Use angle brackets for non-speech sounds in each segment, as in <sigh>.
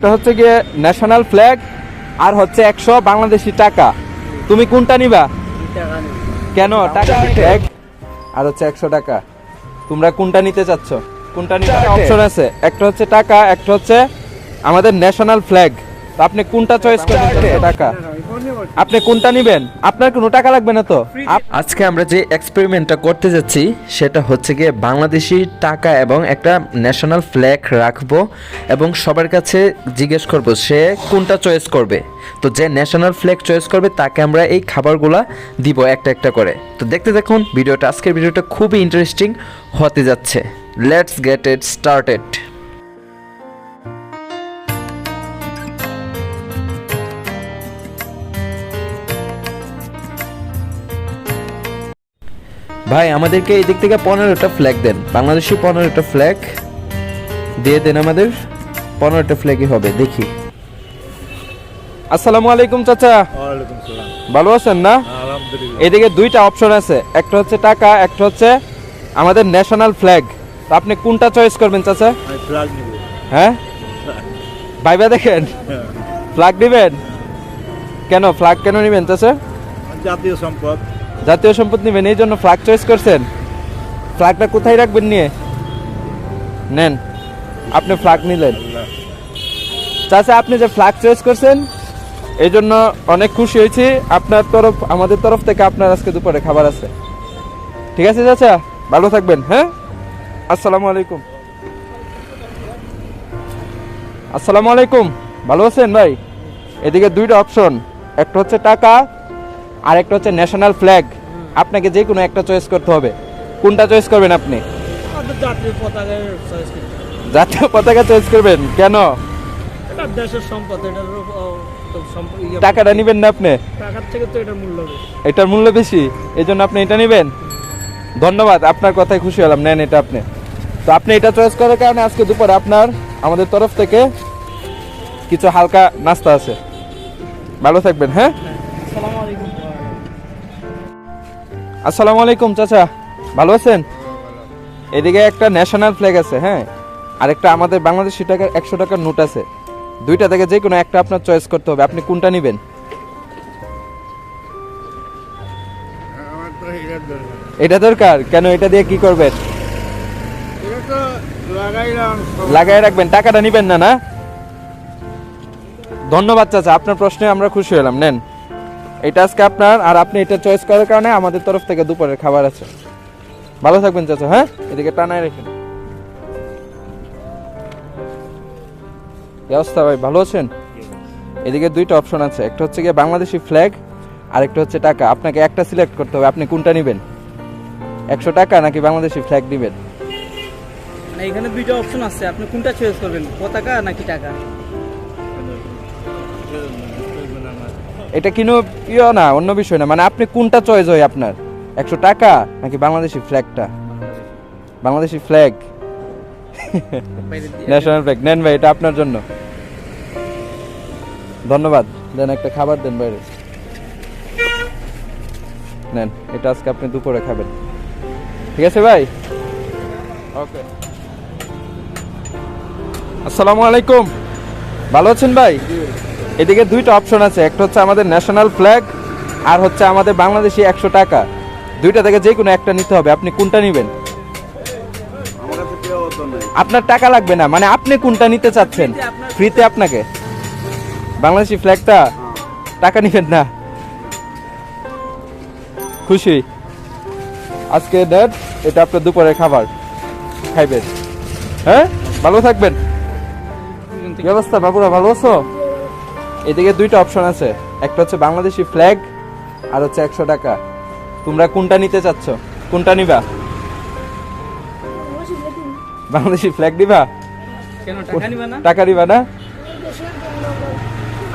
এটা হচ্ছে গিয়ে ন্যাশনাল ফ্ল্যাগ আর হচ্ছে একশো বাংলাদেশি টাকা। তুমি কোনটা নিবা? কেন? টাকা ফ্ল্যাগ আর হচ্ছে একশো টাকা। তোমরা কোনটা নিতে চাচ্ছ? কোনটা নিতে অপশন আছে? একটা হচ্ছে টাকা একটা হচ্ছে আমাদের ন্যাশনাল ফ্ল্যাগ তো আপনি কোনটা চয়েস করবেন? টাকা। আপনি কোনটা নিবেন? আপনার কোনো টাকা লাগবে না তো। আজকে আমরা যে এক্সপেরিমেন্টটা করতে যাচ্ছি, সেটা হচ্ছে গিয়ে বাংলাদেশি টাকা এবং একটা ন্যাশনাল ফ্ল্যাগ রাখব এবং সবার কাছে জিজ্ঞেস করব, সে কোনটা চয়েস করবে? তো যে ন্যাশনাল ফ্ল্যাগ চয়েস করবে, তাকে আমরা এই খাবারগুলা দিব একটা একটা করে। তো দেখতে দেখুন ভিডিওটা, আজকের ভিডিওটা খুবই ইন্টারেস্টিং হতে যাচ্ছে। লেটস গেট ইট স্টার্টেড ভাই আমাদেরকে এই দিক থেকে পনেরোটা ফ্ল্যাগ দেন। বাংলাদেশি পনেরোটা ফ্ল্যাগ দিয়ে দেন আমাদের। পনেরোটা ফ্ল্যাগই হবে দেখি। আসসালামু আলাইকুম চাচা। ভালো আছেন না? আলহামদুলিল্লাহ। এদিকে দুইটা অপশন আছে। একটা হচ্ছে টাকা একটা হচ্ছে আমাদের ন্যাশনাল ফ্ল্যাগ তো আপনি কোনটা চয়েস করবেন চাচা? হ্যাঁ? ভাইবা দেখেন? ফ্ল্যাগ নেবেন কেন? ফ্ল্যাগ কেন নেবেন চাচা? জাতীয় সম্পদ। জাতীয় সম্পদ নেবেন, এই জন্য ফ্ল্যাগ চয়েস করছেন। ফ্ল্যাগটা কোথায় রাখবেন নিয়ে? নেন, আপনি ফ্ল্যাগ নিলেন। চাচা, আপনি যে ফ্ল্যাগ চয়েস করছেন, এই জন্য অনেক খুশি হয়েছি। আপনার তরফ, আমাদের তরফ থেকে আপনার আজকে দুপুরে খাবার আছে। ঠিক আছে চাচা? ভালো থাকবেন হ্যাঁ? আসসালামু আলাইকুম। আসসালামু আলাইকুম। ভালো আছেন ভাই? এদিকে দুইটা অপশন একটা হচ্ছে টাকা আর একটা হচ্ছে ন্যাশনাল ফ্ল্যাগ আপনাকে যে কোনো একটা চয়েস করতে হবে। কোনটা চয়েস করবেন আপনি? জাতীয় পতাকা চয়েস করবেন? কেন? দেশের সম্পদ ইয়ে- টাকাটা নেবেন না আপনি? টাকার থেকে তো এটার মূল্য বেশি। এটার মূল্য বেশি? এই জন্য আপনি এটা নেবেন? ধন্যবাদ আপনার কথায় খুশি হলাম। নেন এটা আপনি। তো আপনি এটা চয়েস করার কারণে আজকে দুপুরে আপনার আমাদের তরফ থেকে কিছু হালকা নাস্তা আছে। ভালো থাকবেন হ্যাঁ। আসসালামু আলাইকুম। আসসালামু আলাইকুম, চাচা। ভালো আছেন? এদিকে একটা ন্যাশনাল ফ্ল্যাগ আছে হ্যাঁ? আর একটা আমাদের বাংলাদেশি টাকার একশো টাকার নোট আছে। দুইটা থেকে যে কোনো একটা আপনার চয়েস করতে হবে। আপনি কোনটা নেবেন? এটা দরকার। কেন? এটা দিয়ে কি করবেন? লাগাই রাখবেন। টাকাটা নিবেন না না? ধন্যবাদ, চাচা। আপনার প্রশ্নে আমরা খুশি হলাম। নেন। এটা আজকে আপনার, আর আপনি এটা চয়েস করার কারণে আমাদের তরফ থেকে দুপুরের খাবার আছে। ভালো থাকবেন চাচা হ্যাঁ? এদিকে টানায় রেখেন কি অবস্থা ভাই, ভালো আছেন? এদিকে দুইটা অপশন আছে, একটা হচ্ছে গিয়ে বাংলাদেশি ফ্ল্যাগ আর একটা হচ্ছে টাকা। আপনাকে একটা সিলেক্ট করতে হবে, আপনি কোনটা নেবেন? একশো টাকা নাকি বাংলাদেশি ফ্ল্যাগ নেবেন? মানে এখানে দুইটা অপশন আছে, আপনি কোনটা চয়েস করবেন, পতাকা নাকি টাকা? এটা কিনো ইয়ে না অন্য বিষয় না। মানে আপনি কোনটা চয়েস হয় আপনার? একশো টাকা নাকি বাংলাদেশি ফ্ল্যাগটা বাংলাদেশি ফ্ল্যাগ ন্যাশনাল ফ্ল্যাগ নেন ভাই এটা আপনার জন্য। ধন্যবাদ। দেন একটা খাবার দেন বাইরে। নেন এটা আজকে আপনি দুপুরে খাবেন। ঠিক আছে ভাই? ওকে আসসালামু আলাইকুম। ভালো আছেন ভাই? এদিকে দুইটা অপশন আছে, একটা হচ্ছে আমাদের ন্যাশনাল ফ্ল্যাগ আর হচ্ছে আমাদের বাংলাদেশি একশো টাকা। দুইটা থেকে যে কোনো একটা নিতে হবে, আপনি কোনটা নেবেন? আপনার টাকা লাগবে না মানে আপনি কোনটা নিতে চাচ্ছেন? ফ্রিতে আপনাকে? বাংলাদেশি ফ্ল্যাগটা টাকা নিবেন না। খুশি? আজকে ডেট এটা আপনার দুপুরের খাবার। খাইবেন। হ্যাঁ? ভালো থাকবেন। অবস্থা, বাবুরা, ভালো আছো? এদিকে দুইটা অপশন আছে। একটা হচ্ছে বাংলাদেশি ফ্ল্যাগ আর হচ্ছে একশো টাকা। তোমরা কোনটা নিতে চাচ্ছ? কোনটা নিবা? বাংলাদেশি ফ্ল্যাগ নিবা? কেন টাকা নিবা না? দিবা না?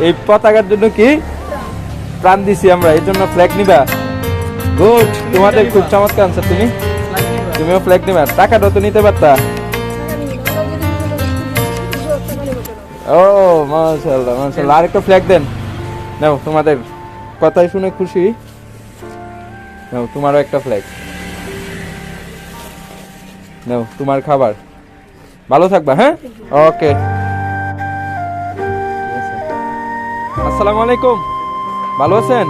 এই পতাকার জন্য কি? প্রাণ দিছি আমরা এই জন্য ফ্ল্যাগ নিবা। গুড তোমাদের খুব চমৎকার আনসার তুমি। তুমিও ফ্ল্যাগ নিবা। টাকাটা তো নিতে পারতা। ও, মাশাআল্লাহ মাশাআল্লাহ। আরেকটা ফ্ল্যাগ দেন। নাও, তোমাদের কথাই শুনে খুশি। নাও, তোমারও একটা ফ্ল্যাগ নাও, তোমার খাবার। ভালো থাকবা হ্যাঁ? ওকে। আসসালামু আলাইকুম। ভালো আছেন?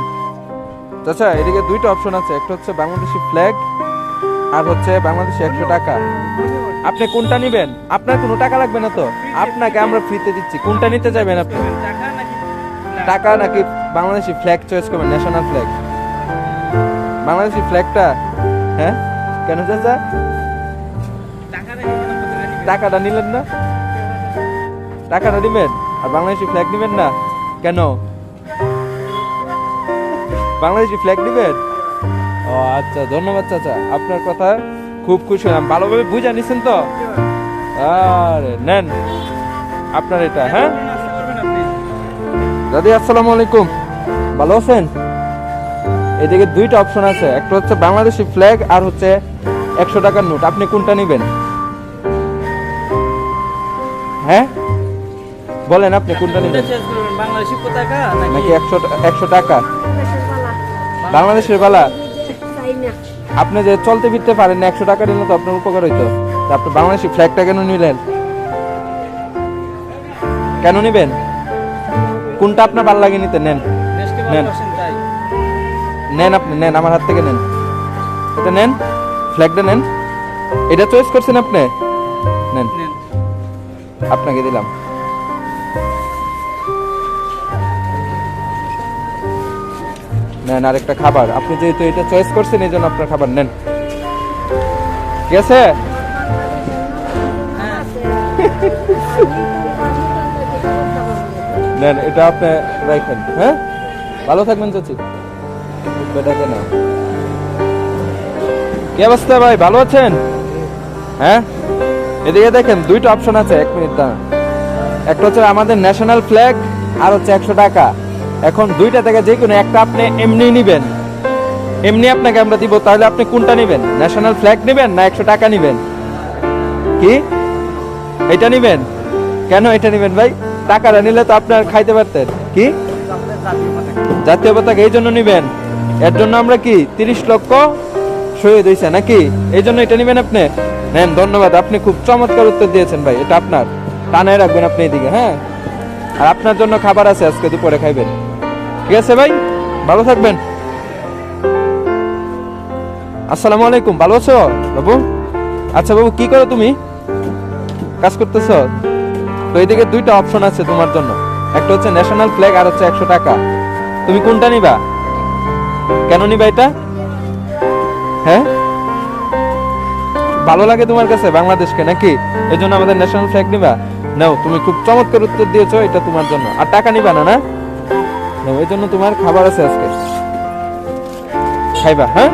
চাচা এদিকে দুইটা অপশন আছে। একটা হচ্ছে বাংলাদেশি ফ্ল্যাগ আর হচ্ছে বাংলাদেশি একশো টাকা। আপনি কোনটা নিবেন? আপনার কোনো টাকা লাগবে না তো? আপনাকে আমরা ফ্রিতে দিচ্ছি। কোনটা নিতে চাইবেন আপনি? টাকা নাকি বাংলাদেশি ফ্ল্যাগ চয়েস করবেন? ন্যাশনাল ফ্ল্যাগ বাংলাদেশি ফ্ল্যাগটা হ্যাঁ? কেন চাচা? টাকাটা নিলেন না? টাকাটা নিবেন আর বাংলাদেশি ফ্ল্যাগ নিবেন না? কেন? বাংলাদেশি ফ্ল্যাগ নিবেন ও আচ্ছা ধন্যবাদ চাচা। আপনার কথা খুব খুশি হলাম। ভালোভাবে বুঝে নিছেন তো? আরে নেন। আপনার এটা হ্যাঁ? দাদি আসসালামু আলাইকুম। ভালো আছেন? এদিকে দুইটা অপশন আছে। একটা হচ্ছে বাংলাদেশি ফ্ল্যাগ আর হচ্ছে একশো টাকার নোট। আপনি কোনটা নেবেন? হ্যাঁ? বলেন আপনি কোনটা নেবেন? choose বাংলাদেশি পতাকা নাকি? নাকি একশো একশো টাকা? বাংলাদেশের বালা। আপনি যে চলতে ফিরতে পারেন একশো টাকা নিলে তো আপনার উপকার হইতো। আপনি বাংলাদেশি ফ্ল্যাগটা কেন নিলেন? কেন নিবেন? কোনটা আপনার ভালো লাগে নিতে নেন। নেন। নেন আপনি নেন আমার হাত থেকে নেন। এটা নেন ফ্ল্যাগটা নেন। এটা চয়েস করছেন আপনি? নেন। আপনাকে দিলাম। নেন আরেকটা খাবার। আপনি যেহেতু এটা চয়েস করছেন এই জন্য আপনার খাবার নেন। ঠিক আছে? <laughs> নেন এটা আপনি রাখেন হ্যাঁ? ভালো থাকবেন চাচি। বেটাকে নাও। কি অবস্থা ভাই ভালো আছেন? হ্যাঁ? এদিকে দেখেন দুইটা অপশন আছে এক মিনিট দাঁড়ান। একটা হচ্ছে আমাদের ন্যাশনাল ফ্ল্যাগ আর হচ্ছে একশো টাকা। এখন দুইটা থেকে যে কোনো একটা আপনি এমনি নিবেন। এমনি আপনাকে আমরা দিব, তাহলে আপনি কোনটা নেবেন? ন্যাশনাল ফ্ল্যাগ নেবেন না একশো টাকা নেবেন? কি? এটা নিবেন? কেন এটা নিবেন ভাই? টাকাটা নিলে তো আপনার খাইতে পারতেন। কি? জাতীয় পতাকা এই জন্য নিবেন। এর জন্য আমরা কি, তিরিশ লক্ষ শহীদ হয়েছে নাকি? এই জন্য এটা নিবেন আপনি? নেন, ধন্যবাদ, আপনি খুব চমৎকার উত্তর দিয়েছেন ভাই, এটা আপনার। টানায় রাখবেন আপনি এদিকে হ্যাঁ? আর আপনার জন্য খাবার আছে, আজকে দুপুরে খাইবেন। ঠিক আছে ভাই? ভালো থাকবেন। আসসালামু আলাইকুম, ভালো আছো? বাবু? আচ্ছা বাবু, কি করো তুমি? কাজ করতেছো? তো এদিকে দুইটা অপশন আছে তোমার জন্য। একটা হচ্ছে ন্যাশনাল ফ্ল্যাগ আর হচ্ছে একশো টাকা। তুমি কোনটা নিবা? কেন নিবা এটা? হ্যাঁ? ভালো লাগে তোমার কাছে বাংলাদেশকে নাকি? এই জন্য আমাদের ন্যাশনাল ফ্ল্যাগ নিবা? নাও, তুমি খুব চমৎকার উত্তর দিয়েছ, এটা তোমার জন্য। আর টাকা নিবা না না? নাও এই জন্য তোমার খাবার আছে আজকে। খাইবা হ্যাঁ?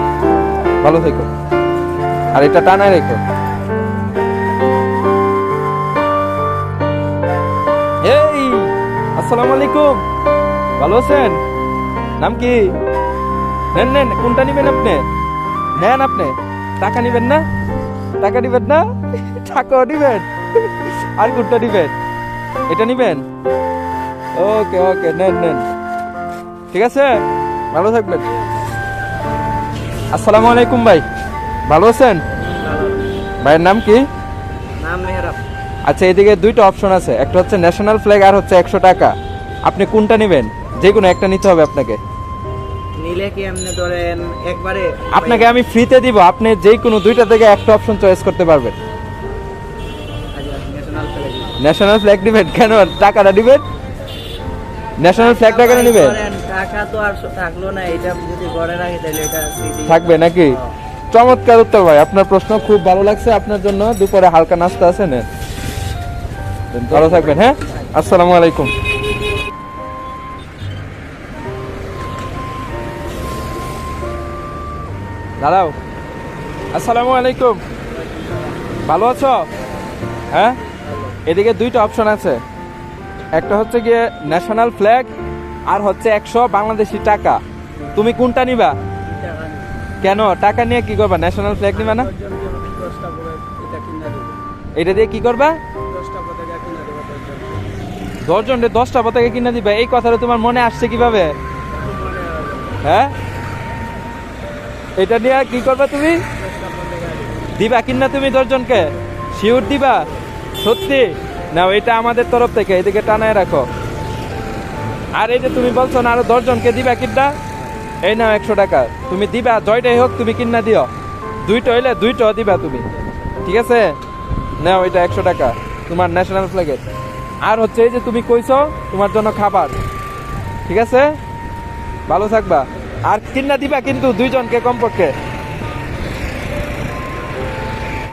ভালো থেকো। আর এটা টানায় রেখো। এই, আসসালামু আলাইকুম। ভালো আছেন? নাম কি? নেন নেন, কোনটা নিবেন আপনি? নেন আপনি। টাকা নিবেন না? টাকা নিবেন না? টাকাও নিবেন। আর কোনটা নিবেন? এটা নিবেন? ওকে ওকে, নেন নেন। ঠিক আছে? ভালো থাকবেন। আসসালামু আলাইকুম ভাই। ভালো আছেন? ভাইয়ের নাম কি? নাম মেহরাব। আচ্ছা এদিকে দুইটা অপশন আছে। একটা হচ্ছে ন্যাশনাল ফ্ল্যাগ আর হচ্ছে একশো টাকা। আপনি কোনটা নেবেন? যে কোনো একটা নিতে হবে আপনাকে। নিলে কি এমনি ধরেন একবারে আপনাকে আমি ফ্রিতে দিব। আপনি যে কোনো দুইটা থেকে একটা অপশন চয়েস করতে পারবেন। ন্যাশনাল ফ্ল্যাগ ন্যাশনাল ফ্ল্যাগ নেবেন? কেন? টাকাটা নেবেন? ন্যাশনাল ফ্ল্যাগটা কেন নেবেন টাকা তো আর থাকল না এটা যদি ঘরে রাখি তাহলে এটা থাকবে নাকি? চমৎকার উত্তর ভাই আপনার প্রশ্ন খুব ভালো লাগছে আপনার জন্য। দুপুরে হালকা নাস্তা আছে নেন ভালো থাকবেন হ্যাঁ? আসসালামু আলাইকুম। দাঁড়াও। আসসালামু আলাইকুম। ভালো আছো? হ্যাঁ? এদিকে দুইটা অপশন আছে। একটা হচ্ছে গিয়ে ন্যাশনাল ফ্ল্যাগ আর হচ্ছে একশো বাংলাদেশি টাকা। তুমি কোনটা নিবা? কেন? টাকা নিয়ে কি করবা? ন্যাশনাল ফ্ল্যাগ নিবা না? এটা দিয়ে কি করবা? দশজন দশটা পতাকা কিনে দিবা। এই কথাটা তোমার মনে আসছে কীভাবে? হ্যাঁ? এটা নিয়ে কি করবা তুমি? দিবা কিনা তুমি দশজনকে? শিওর দিবা? সত্যি? না এটা আমাদের তরফ থেকে, এদিকে টানায় রাখো। আর এই যে তুমি বলছো না আরও দশজনকে দিবা কিনটা এই নাও একশো টাকা। তুমি দিবা, জয়টাই হোক, তুমি কিনা দিও। দুইটা হইলে দুইটা দিবা তুমি। ঠিক আছে? নাও, এটা একশো টাকা, তোমার ন্যাশনাল ফ্ল্যাগের আর হচ্ছে এই যে তুমি কইছো, তোমার জন্য খাবার। ঠিক আছে? ভালো থাকবা। আর কিনা দিবা কিন্তু দুইজনকে কমপক্ষে।